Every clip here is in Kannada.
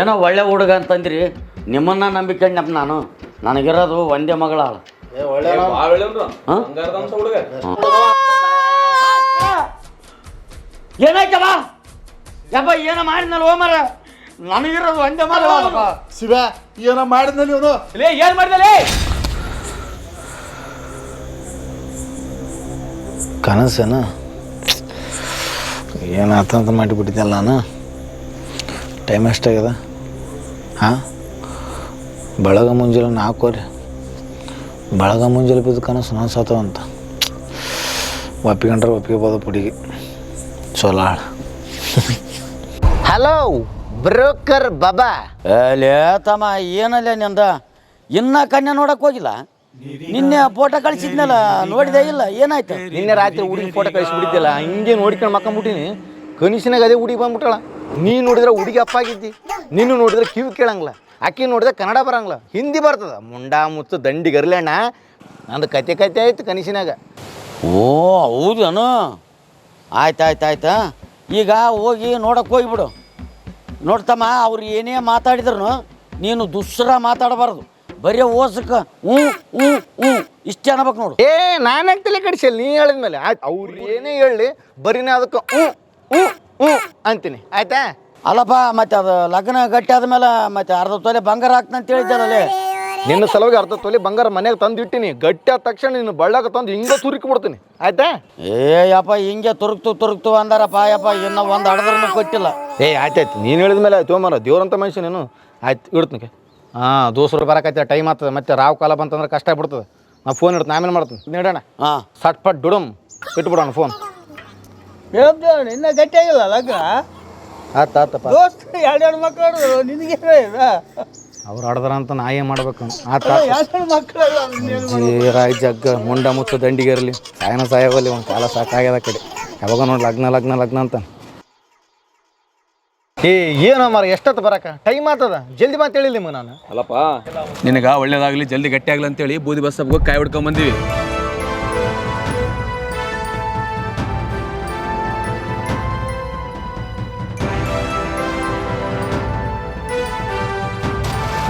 ಏನೋ ಒಳ್ಳೆ ಹುಡುಗ ಅಂತಂದ್ರಿ ನಿಮ್ಮನ್ನ ನಂಬಿಕೊಂಡಪ್ಪ ನಾನು. ನನಗಿರೋದು ಒಂದೇ ಮಗಳಾಳ? ಏನಾಯ್ತವ ಯಪ್ಪ ಏನೋ ಮಾಡಿದ್ನಲ್ಲ ಓ ಮರ? ನನಗಿರೋದು ಒಂದೇ ಮಗಳ ಶಿವ ಏನೋ ಮಾಡಿದ್ನಲ್ಲಿ ಇವನು? ಲೇ ಏನ್ ಮಾಡ್ದಲೇ ಕನಸೇನ? ಏನಾತಂತ ಮಾಡಿಬಿಟ್ಟಿದ್ದಲ್ಲ ನಾನು. ಟೈಮ್ ಎಷ್ಟಾಗ್ಯದ ಹಾಂ? ಬಳಗ ಮುಂಜಾನೆ ನಾಲ್ಕುವರೆ ಬಳಗ ಮುಂಜಾನೆ ಬಿದ್ದು ಕನಸು ನಾನು ಅಂತ. ಒಪ್ಪಿಕೊಂಡ್ರೆ ಒಪ್ಪಿಗೆಬೋದು ಪುಡಿಗೆ ಸೋಲಾಳ. ಹಲೋ ಬ್ರೋಕರ್ ಬಾಬಾ ಅಲ್ಲೇ ತಮ್ಮ ಏನಲ್ಲ ನಿಂದ? ಇನ್ನ ಕನ್ಯಾ ನೋಡಕ್ ಹೋಗಿಲ್ಲ? ನಿನ್ನೆ ಫೋಟೋ ಕಳಿಸಿದ್ನಲ್ಲ ನೋಡಿದೆ ಇಲ್ಲ ಏನಾಯ್ತು? ನಿನ್ನೆ ರಾತ್ರಿ ಹುಡುಗಿ ಫೋಟೋ ಕಳಿಸ್ಬಿಟ್ಟಿದ್ದಿಲ್ಲ ಹಿಂಗೆ ನೋಡ್ಕೊಂಡು ಮಕ್ಕಂಬಿಟ್ಟಿನಿ. ಕನಿಷನಾಗ ಅದೇ ಹುಡುಗಿ ಬಂದ್ಬಿಟ್ಟಳ. ನೀ ನೋಡಿದ್ರೆ ಹುಡುಗಿ ಅಪ್ಪ ಆಗಿದ್ದಿ ನೀನು ನೋಡಿದ್ರೆ ಕಿವಿ ಕೇಳಂಗಿಲ್ಲ. ಅಕ್ಕಿ ನೋಡಿದ್ರೆ ಕನ್ನಡ ಬರಂಗಿಲ್ಲ ಹಿಂದಿ ಬರ್ತದ. ಮುಂಡಾ ಮುತ್ತು ದಂಡಿ ಗರ್ಲೆಣ್ಣ ನಂದು ಕತೆ ಕತೆ ಆಯ್ತು ಕನಿಷನಾಗ ಓ ಹೌದು ಆಯ್ತು ಆಯ್ತು ಆಯ್ತಾ. ಈಗ ಹೋಗಿ ನೋಡಕ್ಕೆ ಹೋಗಿಬಿಡು ನೋಡ್ತಮ್ಮ ಅವ್ರು ಏನೇ ಮಾತಾಡಿದ್ರು ನೀನು ದುಸ್ರ ಮಾತಾಡಬಾರ್ದು. ಬರೀ ಓಸಕ್ಕೆ ಹ್ಞೂ ಹ್ಞೂ ಹ್ಞೂ ಇಷ್ಟೇ ಅನ್ಬೇಕು ನೋಡು. ಏ ನಾನು ತಲೆ ಕಡಿಸಲ್ಲ ನೀ ಹೇಳಿದ್ಮೇಲೆ. ಆಯ್ತು ಅವ್ರು ಏನೇ ಹೇಳಿ ಬರೀನೇ ಅದಕ್ಕೆ ಹ್ಞೂ ಹ್ಞೂ ಹ್ಞೂ ಅಂತೀನಿ ಆಯ್ತಾ? ಅಲ್ಲಪ್ಪ ಮತ್ತೆ ಅದು ಲಗ್ನ ಗಟ್ಟಿ ಆದ್ಮೇಲೆ ಮತ್ತೆ ಅರ್ಧ ತೊಲೆ ಬಂಗಾರ ಹಾಕ್ತಂತ ಹೇಳಿದ್ದಾರಲ್ಲಿ ನಿನ್ನ ಸಲುವಾಗಿ ಅರ್ಧ ತೊಲೆ ಬಂಗಾರ ಮನೆಗೆ ತಂದು ಇಟ್ಟಿನಿ ಗಟ್ಟಿ ಆದ ತಕ್ಷಣ ನೀನು ಬಳ್ಳಾಗ ತಂದು ಹಿಂಗೆ ತುರುಕಿ ಬಿಡ್ತೀನಿ ಆಯ್ತಾ? ಏ ಯಪ್ಪ ಹಿಂಗೆ ತುರುಕ್ತು ತುರುಕ್ತು ಅಂದಾರಪ್ಪ ಯಪ್ಪ ಇನ್ನ ಒಂದು ಅಡದ್ರೂ ಕೊಟ್ಟಿಲ್ಲ. ಏ ಆಯ್ತಾಯ್ತು ನೀನು ಹೇಳಿದ ಮೇಲೆ ಆಯ್ತು ಮಾರ ದೇವ್ರಂತ ಮನುಷ್ಯ ನೀನು. ಆಯ್ತು ಇಡ್ತೀನಿ ಹಾಂ ದೋಸರು ಬರಕೈತೆ ಟೈಮ್ ಆಗ್ತದೆ. ಮತ್ತೆ ರಾವ್ ಕಾಲ ಬಂತಂದ್ರೆ ಕಷ್ಟ ಬಿಡ್ತದೆ ನಾ ಫೋನ್ ಇಡ್ತೀನಿ ಆಮೇಲೆ ಮಾಡ್ತೀನಿ. ನೀಡೋಣ ಹಾಂ. ಸಟ್ ಪಟ್ ಡುಡಮ್. ಇಟ್ಬಿಡೋಣ ಫೋನ್ ಇನ್ನ ಗಟ್ಟಿ ಆಗಿಲ್ಲ ಲಗ್ನ? ಆತ ಆತಪ್ಪ ದೋಸ್ತ ಎರಡೆರಡು ಮಕ್ಕಳು ನಿನಗೆ ಅವ್ರು ಆಡ್ದಾರ ಅಂತ ನಾ ಏನು ಮಾಡ್ಬೇಕು? ಆತ ಎರಡು ಮಕ್ಕಳು ಜೀರಾಯ್ ಜಗ್ಗ ಮುಂಡ ಮುತ್ತು ದಂಡಿಗಿರಲಿ ಸಾಯನ ಸಾಯವಲ್ಲಿ ಒಂದು ಕಾಲ ಸಾಕಾಗ್ಯದ ಕಡೆ. ಯಾವಾಗ ನೋಡಿ ಲಗ್ನ ಲಗ್ನ ಲಗ್ನ ಅಂತ. ಏ ಏನೋ ಮಾರ ಎಷ್ಟೊತ್ತು ಬರಕ? ಟೈಮ್ ಆತದ? ಜಲ್ದಿ ಮಾತು ಹೇಳಿಲ್ಲ ನಿಮಗೆ ನಾನು. ಅಲ್ಲಪ್ಪ ನಿನಗ ಒಳ್ಳೇದಾಗ್ಲಿ ಜಲ್ದಿ ಗಟ್ಟಿ ಆಗ್ಲಿ ಅಂತೇಳಿ ಬೂದಿ ಬಸ್ ಹೋಗಿ ಕಾಯಿ ಹಿಡ್ಕೊಂಡ್ ಬಂದೀವಿ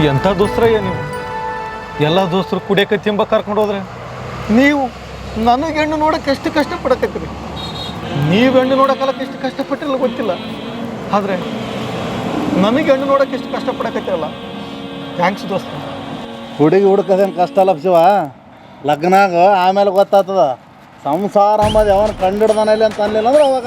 ಎಂಥ ದೋಸ್ತ್ರಯ್ಯ ನೀವು? ಎಲ್ಲ ದೋಸ್ತರು ಕುಡಿಯಕ್ಕೆ ತಿಂಬ ಕರ್ಕೊಂಡು ಹೋದ್ರೆ? ನೀವು ನನಗೆ ಹೆಣ್ಣು ನೋಡಕ್ಕೆ ಎಷ್ಟು ಕಷ್ಟಪಡಕತ್ತೀರಿ? ನೀವು ಹೆಣ್ಣು ನೋಡೋಕ್ಕೆಲ್ಲ ಎಷ್ಟು ಕಷ್ಟಪಟ್ಟಿಲ್ಲ ಗೊತ್ತಿಲ್ಲ. ಆದರೆ ನನಗೆ ಹೆಣ್ಣು ನೋಡಕ್ಕೆ ಎಷ್ಟು ಕಷ್ಟಪಡಕತ್ತಿರಲ್ಲ? ಥ್ಯಾಂಕ್ಸ್ ದೋಸ್ತ. ಹುಡುಗಿ ಹುಡುಕದೇನು ಕಷ್ಟ ಶಿವ. ಲಗ್ನಾಗ ಆಮೇಲೆ ಗೊತ್ತಾಗ್ತದ. ಸಂಸಾರ ಅಂಬದು ಯಾವನ್ ಕಂಡಿಡ್ದಾನಲ್ಲಿ ಅಂತ ಅನ್ಲಿಲ್ಲ ಅಂದ್ರೆ ಅವಾಗ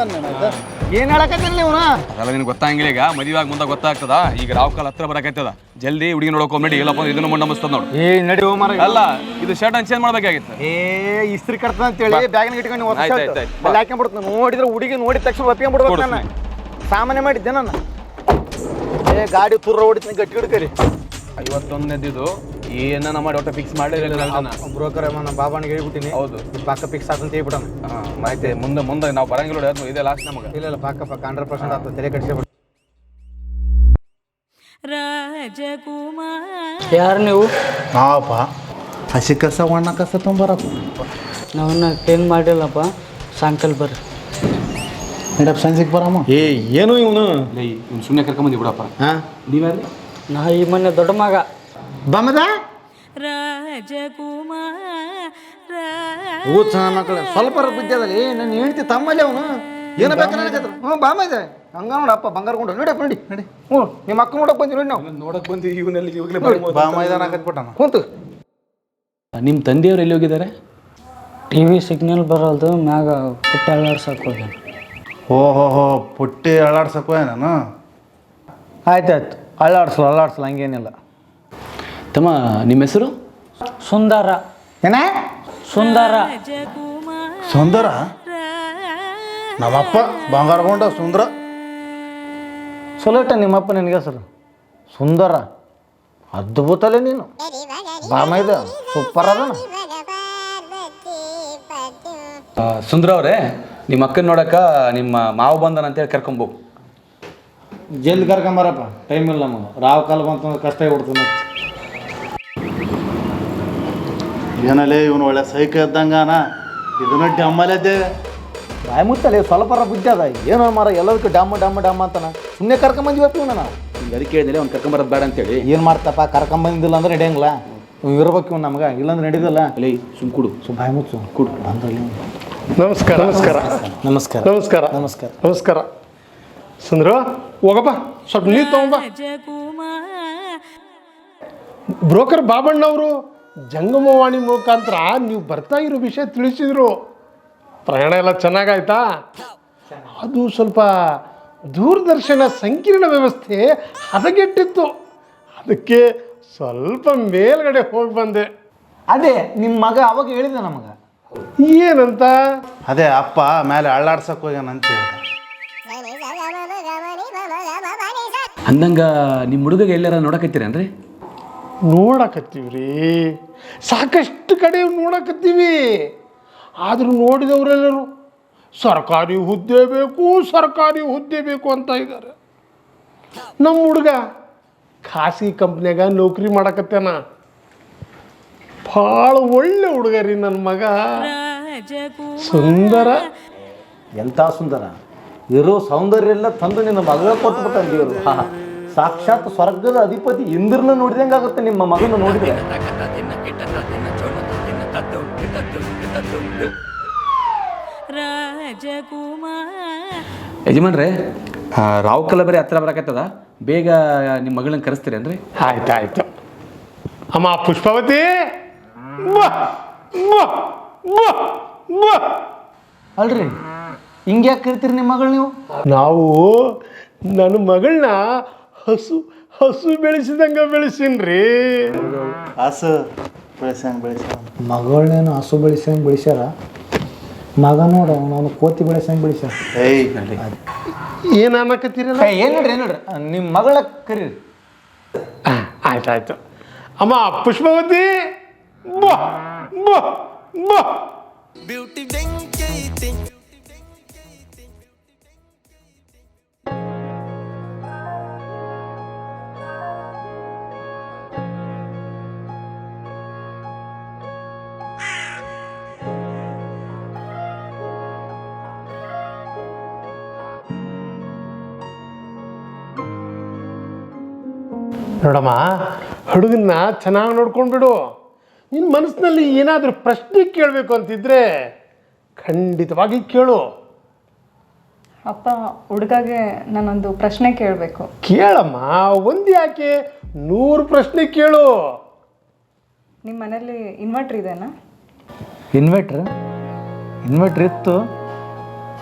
ಏನ್ ಹೇಳಕತ್ತೀನಿ ನೀವು ಅದೆಲ್ಲ ನಿನ್ಗೆ ಗೊತ್ತಾಗಿಲ್ಲ ಈಗ. ಮದುವೆ ಆಗಿ ಮುಂದೆ ಗೊತ್ತಾಗ್ತದ. ಈಗ ರಾವ್ ಕಾಲ್ ಹತ್ರ ಬರಕೈತದ. ಜಲ್ದಿ ಹುಡುಗಿ ನೋಡ್ಕೊಂಬೇಡಿ ಇಲ್ಲಪ್ಪ ಅಂದ್ರೆ ಇದನ್ನು ಮುಂಡ ಮುಸ್ತದ ನೋಡು. ಏ ನಡಿ ಹೋಮಾರ ಅಲ್ಲ ಇದು ಶರ್ಟ್ ಚೇಂಜ್ ಮಾಡ್ಬೇಕಾಗಿತ್ತು. ಏ ಇಸ್ತ್ರಿ ಕಟ್ತದ ಅಂತೇಳಿ ಬ್ಯಾಗ್ನ ಇಟ್ಕೊಂಡು ಹಾಕ್ಕೊಂಡ್ಬಿಡ್ತೀನಿ ನೋಡಿದ್ರೆ ಹುಡುಗಿ ನೋಡಿದ ತಕ್ಷಣ ಒಪ್ಕೊಂಡ್ಬಿಡ್ಬೇಕು ನಾನು. ಸಾಮಾನ್ಯ ಮಾಡಿದ್ದೆ ನಾನು. ಏ ಗಾಡಿ ತುರ್ರ ಹೊಡಿತೀನಿ ಗಟ್ಟಿ ಹಿಡ್ಕರಿ. ಐವತ್ತೊಂದನೇದಿದು. ಏನನ್ನ ಮಾಡಿ ಒಟ್ಟು ಫಿಕ್ಸ್ ಮಾಡಿ ಬ್ರೋಕರ್ ನಮ್ಮ ಬಾಬಾನಿಗೆ ಹೇಳ್ಬಿಟ್ಟಿನಿ. ಹೌದು. ಪಾಕ ಫಿಕ್ಸ್ ಆಗ್ತಂತ ಹೇಳ್ಬಿಟ್ಟಣ ಮಾಹಿತಿ ಮುಂದೆ ಮುಂದೆ ನಾವು ಬರಂಗಿಲ್ಲ ನೋಡಿ, ಅದು ಇದೇ ಲಾಸ್ಟ್ ನಮಗೆ. ಇಲ್ಲ ಇಲ್ಲ ಪಾಕ ಪಾಕ ಹಂಡ್ರೆಡ್ ಪರ್ಸೆಂಟ್ ಆಗ್ತದೆ ತಲೆ ಕಡಿಸ್ಬಿಟ್ಟು ರಾಜಕುಮಾರ. ಯಾರು ನೀವು? ನಾವಪ್ಪ. ಹಸಿ ಕಸ ಒಣ ಕಸ ತೊಂಬರಪ್ಪ ನಾವನ್ನ ಟೆನ್ ಮಾಡಿಲ್ಲಪ್ಪ ಸಾಯಂಕಾಲ ಬರ್ರಿ. ನಡಪ್ಪ ಸಂಜೆಗೆ ಬರಮ್ಮ ಏ ಏನು ಇವನು? ಇವ್ನು ಸುಮ್ಮನೆ ಕರ್ಕೊಂಬಂದಿ ಬಿಡಪ್ಪ. ಹಾಂ? ನೀವ್ಯಾರು ನಾ ಈ ಮೊನ್ನೆ ದೊಡ್ಡ ಮಗ. ಬಮ್ಮದ ರಾಜಕುಮಾರ. ಸಣ್ಣ ಮಕ್ಕಳು ಸ್ವಲ್ಪ ಏ ನನ್ನ ಹೆಂಡತಿ ತಮ್ಮಲ್ಲಿ ಅವನು? ಏನು ಬೇಕಾದ್ರೆ ಹ್ಞೂ ಬಾಮ ಇದೆ. ಹಂಗ ನೋಡಪ್ಪ ಬಂಗಾರ ಕೊಂಡು ನೋಡಿ ನೋಡಿ ನೋಡಿ. ಹ್ಞೂ ನಿಮ್ಮ ಅಕ್ಕ ನೋಡಕ್ ಬಂದಿ ನೋಡಿ ನಾವು ನೋಡಕ್ ಬಂದಿ ಇವನಲ್ಲಿ ಇವಾಗಲೇ ಬಾ ಮೈದಾನ ಹಾಕತ್ಬಿಟ್ಟಾನ ಕೂತು. ನಿಮ್ಮ ತಂದೆಯವರು ಎಲ್ಲಿ ಹೋಗಿದ್ದಾರೆ? ಟಿ ವಿ ಸಿಗ್ನಲ್ ಬರೋದು ಮ್ಯಾಗ ಪುಟ್ಟ ಅಳಾಡ್ಸಕ್ಕೆ ಹೋಗ್ಯಾನ. ಓಹೋ ಹೋ ಹೋ ಪುಟ್ಟಿ ಅಳಾಡ್ಸಕ್ಕೋ ನಾನು ಆಯ್ತಾಯ್ತು. ಅಳ್ಳಾಡ್ಸಲ್ಲ ಅಳ್ಳಾಡ್ಸಲ್ಲ ಹಂಗೇನಿಲ್ಲ. ತಮ್ಮ ನಿಮ್ಮ ಹೆಸರು? ಸುಂದರ. ಏನ? ಸುಂದರ. ಸುಂದರ? ನಮ್ಮಪ್ಪ ಬಂಗಾರಗೊಂಡ ಸುಂದರ. ಸೊಲೋಟ ನಿಮ್ಮಪ್ಪ ನಿನಗೆ ಹೆಸರು? ಸುಂದರ. ಅದ್ಭುತಲೇ ನೀನು. ಬಾಮ ಇದೆ ಸೂಪರ್ ಅದ ಸುಂದರ ಅವರೇ ನಿಮ್ಮ ಅಕ್ಕನ ನೋಡಕ ನಿಮ್ಮ ಮಾವು ಬಂದನ ಅಂತೇಳಿ ಕರ್ಕೊಂಬೋಗು ಜಲ್ದಿ ಕರ್ಕೊಂಬರಪ್ಪ ಟೈಮ್ ಇಲ್ಲ ನಮಗೆ. ರಾವ್ ಕಾಲ ಬಂತಂದ್ರೆ ಕಷ್ಟ ಆಗ್ಬಿಡ್ತು ಏನಲ್ಲೇ ಇವನು ಒಳ್ಳೆ ಸೈಕ ಇದ್ದಂಗಾನ? ಇದನ್ನ ಡಮ್ಮಲ್ಲೇ ಬಾಯ್ ಮುತ್ತಲೆ ಸ್ವಲ್ಪರ ಬುದ್ಧಿ ಅದ. ಏನೋ ಮಾರ ಎಲ್ಲದಕ್ಕೂ ಡಮ್ಮ ಡಮ್ಮ ಡಮ್ಮ ಅಂತಾನ. ಸುಮ್ಮನೆ ಕರ್ಕೊಂಬಂದಿವತ್ತು ಇವನ ನಾವು. ಅದಕ್ಕೆ ಹೇಳಿದ್ರೆ ಅವ್ನು ಕರ್ಕೊಂಬರೋದು ಬೇಡ ಅಂತೇಳಿ. ಏನು ಮಾಡ್ತಪ್ಪ ಕರ್ಕೊಂಬಂದಿಲ್ಲ ಅಂದ್ರೆ ನಡೆಯಂಗಿಲ್ಲ. ಇವ್ ಇರ್ಬೇಕು ಇವ್ ನಮ್ಗೆ ಇಲ್ಲಾಂದ್ರೆ ನಡೀದಲ್ಲ. ಅಲ್ಲಿ ಸುಮ್ ಕುಡು. ಸುಬ್ಬಾಯಿ ಮುಚ್ಚು. ಕುಡು. ಬಂದಲ್ಲಿ ನಮಸ್ಕಾರ. ನಮಸ್ಕಾರ. ನಮಸ್ಕಾರ. ನಮಸ್ಕಾರ. ನಮಸ್ಕಾರ. ನಮಸ್ಕಾರ. ಸುಂದ್ರ ಹೋಗಪ್ಪ. ಸ್ವಲ್ಪ ನೀರು ತಗೊಂಬ. ಬ್ರೋಕರ್ ಬಾಬಣ್ಣವರು ಜಂಗಮವಾಣಿ ಮುಖಾಂತರ ನೀವು ಬರ್ತಾ ಇರೋ ವಿಷಯ ತಿಳಿಸಿದ್ರು ಪ್ರಯಾಣ ಎಲ್ಲ ಚೆನ್ನಾಗಾಯ್ತಾ ಅದು ಸ್ವಲ್ಪ ದೂರದರ್ಶನ ಸಂಕೀರ್ಣ ವ್ಯವಸ್ಥೆ ಹದಗೆಟ್ಟಿತ್ತು ಅದಕ್ಕೆ ಸ್ವಲ್ಪ ಮೇಲ್ಗಡೆ ಹೋಗಿ ಬಂದೆ ಅದೇ ನಿಮ್ಮ ಮಗ ಅವಾಗ ಹೇಳಿದ ನಮಗೆ ಏನಂತ ಅದೇ ಅಪ್ಪ ಮೇಲೆ ಅಳ್ಳಾಡ್ಸಕ್ ಹೋಗ್ಯಾನಂತ ಹೇಳ್ದ. ಅಂದಂಗ ನಿಮ್ಮ ಹುಡುಗಗೆ ಎಲ್ಲಾರ ನೋಡಕತ್ತೀರೇನ್ರಿ ನೋಡಕತ್ತೀವ್ರಿ. ಸಾಕಷ್ಟು ಕಡೆ ನೋಡಕತ್ತೀವಿ. ಆದರೂ ನೋಡಿದವರೆಲ್ಲರೂ, ಸರ್ಕಾರಿ ಹುದ್ದೆ ಬೇಕು, ಸರ್ಕಾರಿ ಹುದ್ದೆ ಬೇಕು ಅಂತ ಇದ್ದಾರೆ ನಮ್ಮ ಹುಡುಗ ಖಾಸಗಿ ಕಂಪ್ನಿಯಾಗ ನೌಕರಿ ಮಾಡಕತ್ತೇನ. ಭಾಳ ಒಳ್ಳೆ ಹುಡುಗ ರೀ ನನ್ನ ಮಗ. ಸುಂದರ. ಎಂಥ ಸುಂದರ? ಇರೋ ಸೌಂದರ್ಯ ಎಲ್ಲ ತಂದು ನಿನ್ನ ಮಗ ಕೊಟ್ಬಿಟ್ಟ ದೇವರು. ಸಾಕ್ಷಾತ್ ಸ್ವರ್ಗದ ಅಧಿಪತಿ ಇಂದ್ರನ ನೋಡಿದಂಗ ಆಗುತ್ತೆ ನಿಮ್ಮ ಮಗನ ನೋಡಿದ್ರೆ. ಯಜಮಾನ್ರೆ ರಾವ್ ಕಲಬರಿ ಹತ್ರ ಬರಕತ್ತದ? ಬೇಗ ನಿಮ್ಮ ಮಗಳನ್ನ ಕರೆಸ್ತೀರೇನ್ರಿ? ಆಯ್ತು ಆಯ್ತು ಅಮ್ಮ ಪುಷ್ಪಾವತಿ? ಬಾ, ಬಾ, ಬಾ, ಬಾ. ಅಲ್ರಿ ಹಿಂಗ್ಯಾಕ್ ಯಾಕೆ ಕರಿತೀರಿ ನಿಮ್ಮ ಮಗಳು ನೀವು? ನಾವು ನನ್ನ ಮಗಳನ್ನ ಹಸು ಹಸು ಬೆಳೆಸಿದಂಗ ಬೆಳೆಸಿನ್ರಿ. ಹಸು ಬೆಳೆಸಂಗ್ ಬೆಳೆಸ ಮಗಳನ್ನೇನು ಹಸು ಬೆಳೆಸಂಗೆ ಬೆಳೆಸ್ಯಾರ? ಮಗ ನೋಡ ನಾನು ಕೋತಿ ಬೆಳೆಸಂಗೆ ಬೆಳೆಸ್ಯಾರ ಏಯ್ ಏನ್ ಅನ್ನಕತ್ತೀರಲ್ಲ? ಏನು ನೋಡ್ರಿ ಏನು ನೋಡ್ರಿ? ನಿಮ್ಮ ಮಗಳ ಕರೀರಿ. ಆಯ್ತಾಯ್ತು ಅಮ್ಮ ಪುಷ್ಪವತಿ! ಬಾ ಬಾ ಬಾ. ನೋಡಮ್ಮ ಹುಡುಗನ್ನ ಚೆನ್ನಾಗಿ ನೋಡ್ಕೊಂಡ್ಬಿಡು ನಿನ್ನ ಮನಸ್ಸಿನಲ್ಲಿ ಏನಾದರೂ ಪ್ರಶ್ನೆ ಕೇಳಬೇಕು ಅಂತಿದ್ರೆ ಖಂಡಿತವಾಗಿ ಕೇಳು. ಅಪ್ಪ ಹುಡುಗಗೆ ನಾನೊಂದು ಪ್ರಶ್ನೆ ಕೇಳಬೇಕು. ಕೇಳಮ್ಮ ಒಂದು ಯಾಕೆ ನೂರು ಪ್ರಶ್ನೆ ಕೇಳು. ನಿಮ್ಮ ಮನೇಲಿ ಇನ್ವರ್ಟ್ರ್ ಇದೆನಾ? ಇನ್ವೆಟ್ರ್ ಇನ್ವರ್ಟ್ರ್ ಇತ್ತು.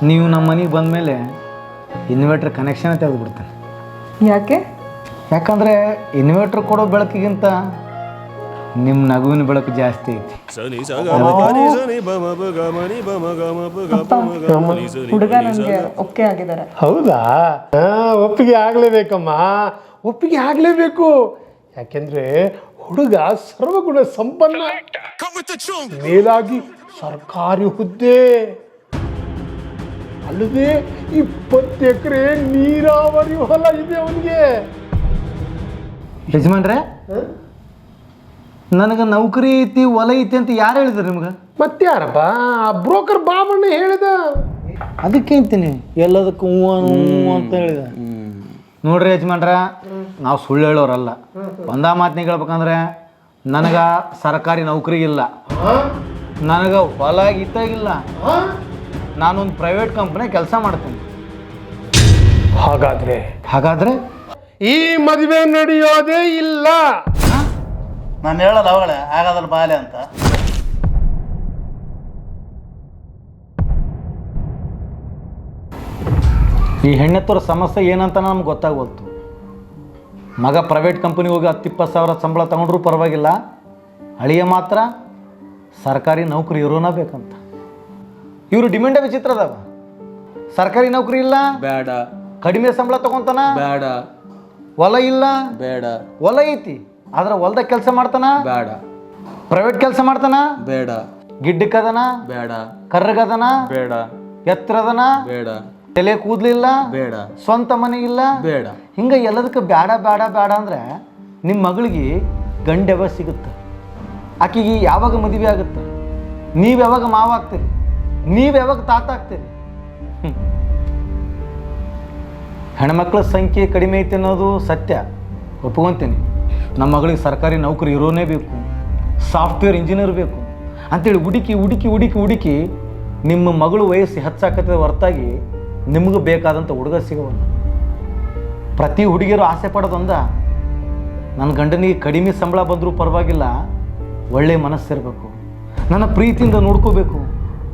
ನೀವು ನಮ್ಮ ಮನೆಗೆ ಬಂದಮೇಲೆ ಇನ್ವೆಟ್ರ್ ಕನೆಕ್ಷನ್ ತೆಗೆದುಬಿಡ್ತೇನೆ. ಯಾಕೆ? ಯಾಕಂದರೆ ಇನ್ವರ್ಟ್ರ್ ಕೊಡೋ ಬೆಳಕಿಗಿಂತ ನಿಮ್ಮ ನಗುವಿನ ಬೆಳಕು ಜಾಸ್ತಿ ಐತಿ ಹುಡುಗ ನನಗೆ ಒಪ್ಪಿಗೆ ಆಗಿದ್ದಾರೆ ಹೌದಾ ಹಾ, ಒಪ್ಪಿಗೆ ಆಗ್ಲೇಬೇಕಮ್ಮ ಒಪ್ಪಿಗೆ ಆಗ್ಲೇಬೇಕು ಯಾಕೆಂದ್ರೆ ಹುಡುಗ ಸರ್ವಗುಣ ಸಂಪನ್ನ ಮೇಲಾಗಿ ಸರ್ಕಾರಿ ಹುದ್ದೆ ಅಲ್ಲದೆ ಇಪ್ಪತ್ತು ಎಕರೆ ನೀರಾವರಿ ಹೊಲ ಇದೆ ಅವನಿಗೆ ಯಜಮಾನ್ರೆ? ನನಗೆ ನೌಕರಿ ಐತಿ ಒಲ ಐತಿ ಅಂತ ಯಾರು ಹೇಳಿದ್ರು ನಿಮ್ಗೆ? ಮತ್ತಾರಪ್ಪ ಆ ಬ್ರೋಕರ್ ಬಾಬಣ್ಣ ಹೇಳಿದ. ಅದಕ್ಕೆ ಅಂತೀನಿ ಎಲ್ಲದಕ್ಕೂ ಹ್ಞೂ ಅನ್ನು ಹ್ಞೂ ಅಂತ ಹೇಳಿದ. ನೋಡ್ರಿ ಯಜಮಾನ್ರ ನಾವು ಸುಳ್ಳು ಹೇಳೋರಲ್ಲ. ಒಂದ ಮಾತನ್ನ ಹೇಳ್ಬೇಕಂದ್ರೆ ನನಗೆ ಸರ್ಕಾರಿ ನೌಕರಿ ಇಲ್ಲ. ನನಗೆ ಹೊಲ ಇತ್ತಾಗಿಲ್ಲ ನಾನೊಂದು ಪ್ರೈವೇಟ್ ಕಂಪ್ನಿ ಕೆಲಸ ಮಾಡ್ತೀನಿ. ಹಾಗಾದ್ರೆ? ಹಾಗಾದ್ರೆ? ಈ ಮದುವೆ ನಡೆಯೋದೇ ಇಲ್ಲ. ನಾನು ಹೇಳಲ್ಲ ಅವಳೆ ಆಗದಲ್ಲ ಬಾಲೆ ಅಂತ. ಈ ಹೆಣ್ಣೆತ್ತೋರ ಸಮಸ್ಯೆ ಏನಂತ ನಮ್ಗೆ ಗೊತ್ತಾಗ್ಬೋಲ್ತು ಮಗ ಪ್ರೈವೇಟ್ ಕಂಪ್ನಿಗೆ ಹೋಗಿ ಹತ್ತು ಇಪ್ಪತ್ತು ಸಾವಿರ ಸಂಬಳ ತಗೊಂಡ್ರೂ ಪರವಾಗಿಲ್ಲ. ಅಳಿಯ ಮಾತ್ರ ಸರ್ಕಾರಿ ನೌಕರಿ ಇರೋನ ಬೇಕಂತ. ಇವರು ಡಿಮ್ಯಾಂಡ ವಿಚಿತ್ರ ಅದಾವ. ಸರ್ಕಾರಿ ನೌಕರಿ ಇಲ್ಲ. ಬೇಡ. ಕಡಿಮೆ ಸಂಬಳ ತಗೊಂತಾನ. ಬೇಡ. ಹೊಲ ಇಲ್ಲ? ಬೇಡ. ಹೊಲ ಐತಿ. ಆದ್ರೆ ಹೊಲ್ದಾಗ ಕೆಲಸ ಮಾಡ್ತಾನ? ಬೇಡ. ಪ್ರೈವೇಟ್ ಕೆಲಸ ಮಾಡ್ತಾನ? ಬೇಡ. ಗಿಡ್ಡಕ್ಕದನ? ಬೇಡ. ಕರ್ರಗದನ? ಬೇಡ. ಎತ್ತರದನ? ಬೇಡ. ತಲೆ ಕೂದ್ಲಿಲ್ಲ? ಬೇಡ. ಸ್ವಂತ ಮನೆ ಇಲ್ಲ? ಬೇಡ. ಹಿಂಗ ಎಲ್ಲದಕ್ಕೆ ಬೇಡ ಬೇಡ ಬೇಡ ಅಂದ್ರೆ ನಿಮ್ಮ ಮಗಳಿಗೆ ಗಂಡೆವ ಸಿಗುತ್ತೆ? ಆಕೆಗೆ ಯಾವಾಗ ಮದುವೆ ಆಗುತ್ತೆ? ನೀವು ಯಾವಾಗ ಮಾವ ಆಗ್ತೀರಿ? ನೀವು ಯಾವಾಗ ತಾತ ಆಗ್ತೀರಿ. ಹೆಣ್ಮಕ್ಳ ಸಂಖ್ಯೆ ಕಡಿಮೆ ಐತೆ ಅನ್ನೋದು ಸತ್ಯ. ಒಪ್ಕೊತೀನಿ ನಮ್ಮ ಮಗಳಿಗೆ ಸರ್ಕಾರಿ ನೌಕರಿ ಇರೋನೇ ಬೇಕು. ಸಾಫ್ಟ್ವೇರ್ ಇಂಜಿನಿಯರ್ ಬೇಕು. ಅಂತೇಳಿ ಹುಡುಕಿ ಹುಡುಕಿ ಹುಡುಕಿ ಹುಡುಕಿ ನಿಮ್ಮ ಮಗಳು ವಯಸ್ಸು ಹೆಚ್ಚಾಕತ್ತದ ಹೊರತಾಗಿ ನಿಮಗೆ ಬೇಕಾದಂಥ ಹುಡುಗ ಸಿಗವಲ್ಲ ಪ್ರತಿ ಹುಡುಗಿಯರು ಆಸೆ ಪಡೋದೊಂದ, ನನ್ನ ಗಂಡನಿಗೆ ಕಡಿಮೆ ಸಂಬಳ ಬಂದರೂ ಪರವಾಗಿಲ್ಲ, ಒಳ್ಳೆ ಮನಸ್ಸಿರಬೇಕು. ನನ್ನ ಪ್ರೀತಿಯಿಂದ ನೋಡ್ಕೋಬೇಕು.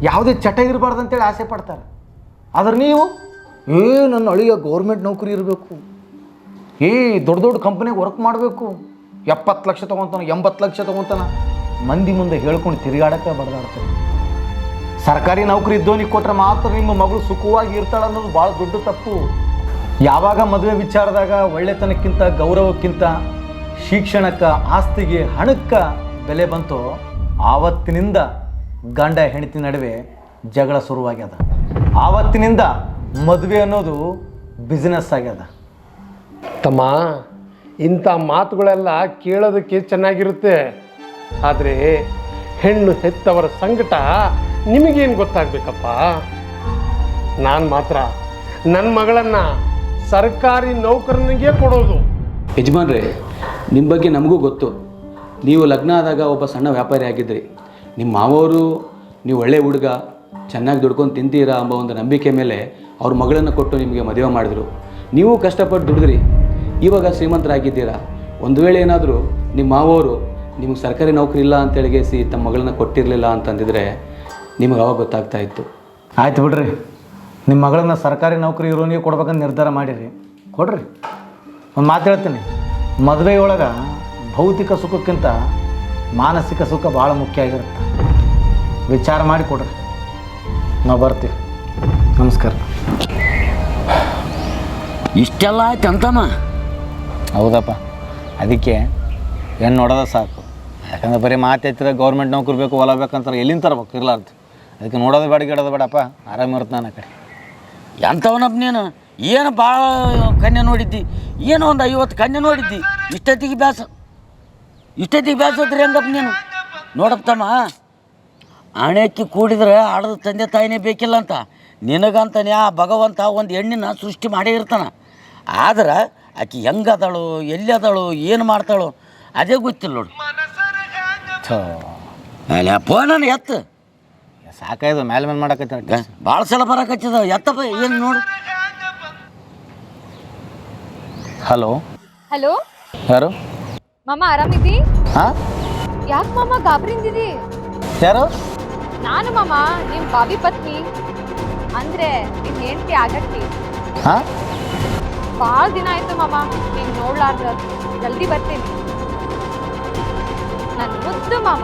ಯಾವುದೇ ಚಟ ಇರಬಾರ್ದು ಅಂತೇಳಿ ಆಸೆ ಪಡ್ತಾರೆ. ಆದ್ರೆ ನೀವು ಏ, ನನ್ನ ಅಳಿಯ ಗೌರ್ಮೆಂಟ್ ನೌಕರಿ ಇರಬೇಕು. ಏ, ದೊಡ್ಡ ದೊಡ್ಡ ಕಂಪ್ನಿಗೆ ವರ್ಕ್ ಮಾಡಬೇಕು. ಎಪ್ಪತ್ತು ಲಕ್ಷ ತೊಗೊತಾನ, ಎಂಬತ್ತು ಲಕ್ಷ ತೊಗೊತಾನ. ಮಂದಿ ಮುಂದೆ ಹೇಳ್ಕೊಂಡು ತಿರುಗಾಡಕ್ಕೆ ಬಡದಾಡ್ತಾರೆ. ಸರ್ಕಾರಿ ನೌಕರಿ ಇದ್ದವನಿಗೆ ಕೊಟ್ಟರೆ ಮಾತ್ರ ನಿಮ್ಮ ಮಗಳು ಸುಖವಾಗಿ ಇರ್ತಾಳೆ ಅನ್ನೋದು ಭಾಳ ದೊಡ್ಡ ತಪ್ಪು. ಯಾವಾಗ ಮದುವೆ ವಿಚಾರದಾಗ ಒಳ್ಳೆತನಕ್ಕಿಂತ ಗೌರವಕ್ಕಿಂತ ಶಿಕ್ಷಣಕ್ಕೆ, ಆಸ್ತಿಗೆ, ಹಣಕ್ಕೆ ಬೆಲೆ ಬಂತೋ, ಆವತ್ತಿನಿಂದ ಗಂಡ ಹೆಂಡತಿ ನಡುವೆ ಜಗಳ ಶುರುವಾಗ್ಯದ. ಆವತ್ತಿನಿಂದ ಮದುವೆ ಅನ್ನೋದು ಬಿಸ್ನೆಸ್ ಆಗ್ಯದ. ತಮ್ಮ ಇಂಥ ಮಾತುಗಳೆಲ್ಲ ಕೇಳೋದಕ್ಕೆ ಚೆನ್ನಾಗಿರುತ್ತೆ. ಆದರೆ ಹೆಣ್ಣು ಹೆತ್ತವರ ಸಂಕಟ ನಿಮಗೇನು ಗೊತ್ತಾಗಬೇಕಪ್ಪ? ನಾನು ಮಾತ್ರ ನನ್ನ ಮಗಳನ್ನು ಸರ್ಕಾರಿ ನೌಕರನಿಗೆ ಕೊಡೋದು. ಯಜಮಾನ್ರೆ ನಿಮ್ಮ ಬಗ್ಗೆ ನಮಗೂ ಗೊತ್ತು. ನೀವು ಲಗ್ನ ಆದಾಗ ಒಬ್ಬ ಸಣ್ಣ ವ್ಯಾಪಾರಿ ಆಗಿದ್ರಿ. ನಿಮ್ಮ ಮಾವವರು ನೀವು ಒಳ್ಳೆ ಹುಡುಗ ಚೆನ್ನಾಗಿ ದುಡ್ಕೊಂಡು ತಿಂತೀರಾ ಎಂಬ ಒಂದು ನಂಬಿಕೆ ಮೇಲೆ ಅವ್ರ ಮಗಳನ್ನು ಕೊಟ್ಟು ನಿಮಗೆ ಮದುವೆ ಮಾಡಿದರು. ನೀವು ಕಷ್ಟಪಟ್ಟು ದುಡಿದ್ರಿ. ಇವಾಗ ಶ್ರೀಮಂತರಾಗಿದ್ದೀರಾ? ಒಂದು ವೇಳೆ ಏನಾದರೂ ನಿಮ್ಮ ಮಾವೋರು ನಿಮಗೆ ಸರ್ಕಾರಿ ನೌಕರಿ ಇಲ್ಲ ಅಂತ ಹೇಳಿಗೆಸಿ ತಮ್ಮ ಮಗಳನ್ನ ಕೊಟ್ಟಿರಲಿಲ್ಲ ಅಂತಂದಿದ್ರೆ ನಿಮಗೆ ಅವಾಗ ಗೊತ್ತಾಗ್ತಾ ಇತ್ತು. ಆಯ್ತು ಬಿಡ್ರಿ. ನಿಮ್ಮ ಮಗಳನ್ನ ಸರ್ಕಾರಿ ನೌಕರಿ ಇರೋನಿಗೆ ಕೊಡ್ಬೇಕಂತ ನಿರ್ಧಾರ ಮಾಡಿರಿ. ಕೊಡ್ರಿ. ಒಂದು ಮಾತು ಹೇಳ್ತೀನಿ. ಮದುವೆಯೊಳಗೆ ಭೌತಿಕ ಸುಖಕ್ಕಿಂತ ಮಾನಸಿಕ ಸುಖ ಭಾಳ ಮುಖ್ಯ ಆಗಿರುತ್ತೆ. ವಿಚಾರ ಮಾಡಿ ಕೊಡ್ರಿ. ನಾವು ಬರ್ತೀವಿ. ನಮಸ್ಕಾರ. ಇಷ್ಟೆಲ್ಲ ಆಯ್ತು ಅಂತಮ್ಮ? ಹೌದಪ್ಪ. ಅದಕ್ಕೆ ಏನು ನೋಡೋದ ಸಾಕು. ಯಾಕಂದ್ರೆ ಬರೀ ಮಾತೈತಿರ ಗೌರ್ಮೆಂಟ್ ನೌಕರಿ ಬೇಕು ಹೊಲ ಬೇಕಂತಾರೆ ಎಲ್ಲಿಂದ ತರಬೇಕು? ಇರ್ಲಾರ್ದು. ಅದಕ್ಕೆ ನೋಡೋದು ಬೇಡ ಗಿಡೋದು ಬೇಡಪ್ಪ ಆರಾಮ ಇರುತ್ತೆ ನಾನು ಆ ಕಡೆ. ಎಂಥವನಪ್ಪ ನೀನು? ಏನು ಭಾಳ ಕನ್ಯೆ ನೋಡಿದ್ದಿ? ಏನೋ ಒಂದು ಐವತ್ತು ಕನ್ಯೆ ನೋಡಿದ್ದಿ? ಇಷ್ಟೊತ್ತಿಗೆ ಬ್ಯಾಸ ಇಷ್ಟೊತ್ತಿಗೆ ಬ್ಯಾಸದ್ರಿ ಹೆಂಗಪ್ಪ ನೀನು? ನೋಡಪ್ಪ ತಮ್ಮ ಆಣೆಕ್ಕಿ ಕೂಡಿದ್ರೆ ಆಡದ ತಂದೆ ತಾಯಿನೇ ಬೇಕಿಲ್ಲ ಅಂತ. ನಿನಗಂತಾನೆ ಆ ಭಗವಂತ ಒಂದು ಹೆಣ್ಣಿನ ಸೃಷ್ಟಿ ಮಾಡೇ ಇರ್ತಾನೆ. ಆದ್ರೆ ಆಕೆ ಹೆಂಗದಳು ಎಲ್ಲಿ ಅದಾಳು ಏನು ಮಾಡ್ತಾಳು ಅದೇ ಗೊತ್ತಿಲ್ಲ ನೋಡು. ಥೋ. ಅಲ್ಲ ಫೋನನ್ನು ಎತ್ತು. ಸಾಕಾಯ್ದು ಮೇಲೆ ಮೇಲೆ ಮಾಡಕತ್ತ ಭಾಳ ಸಲ ಬರಕತ್ತದ ಎತ್ತಪ್ಪ ಏನು ನೋಡು. ಹಲೋ. ಹಲೋ? ಯಾರು? ಮಾಮ ಆರಾಮಿದ್ದಿ? ಹಾಂ? ಯಾಕೆ ಮಾಮ ಗಾಬರಿಂದಿದಿ ಯಾರು? ನಾನು ಮಾಮ ನಿಮ್ಮ ಬಾವಿ ಪತ್ನಿ. ಅಂದ್ರೆ ನಿನ್ ಹೆಂಡತಿ ಆಗತ್ತಿ? ಹಾಂ? ಭಾಳ ದಿನ ಆಯ್ತು ಮಾಮ ನೀನ್ ನೋಡ್ಲಾರ್ದ. ಜಲ್ದಿ ಬರ್ತೀನಿ. ನನ್ ಮುದ್ದು ಮಾಮ.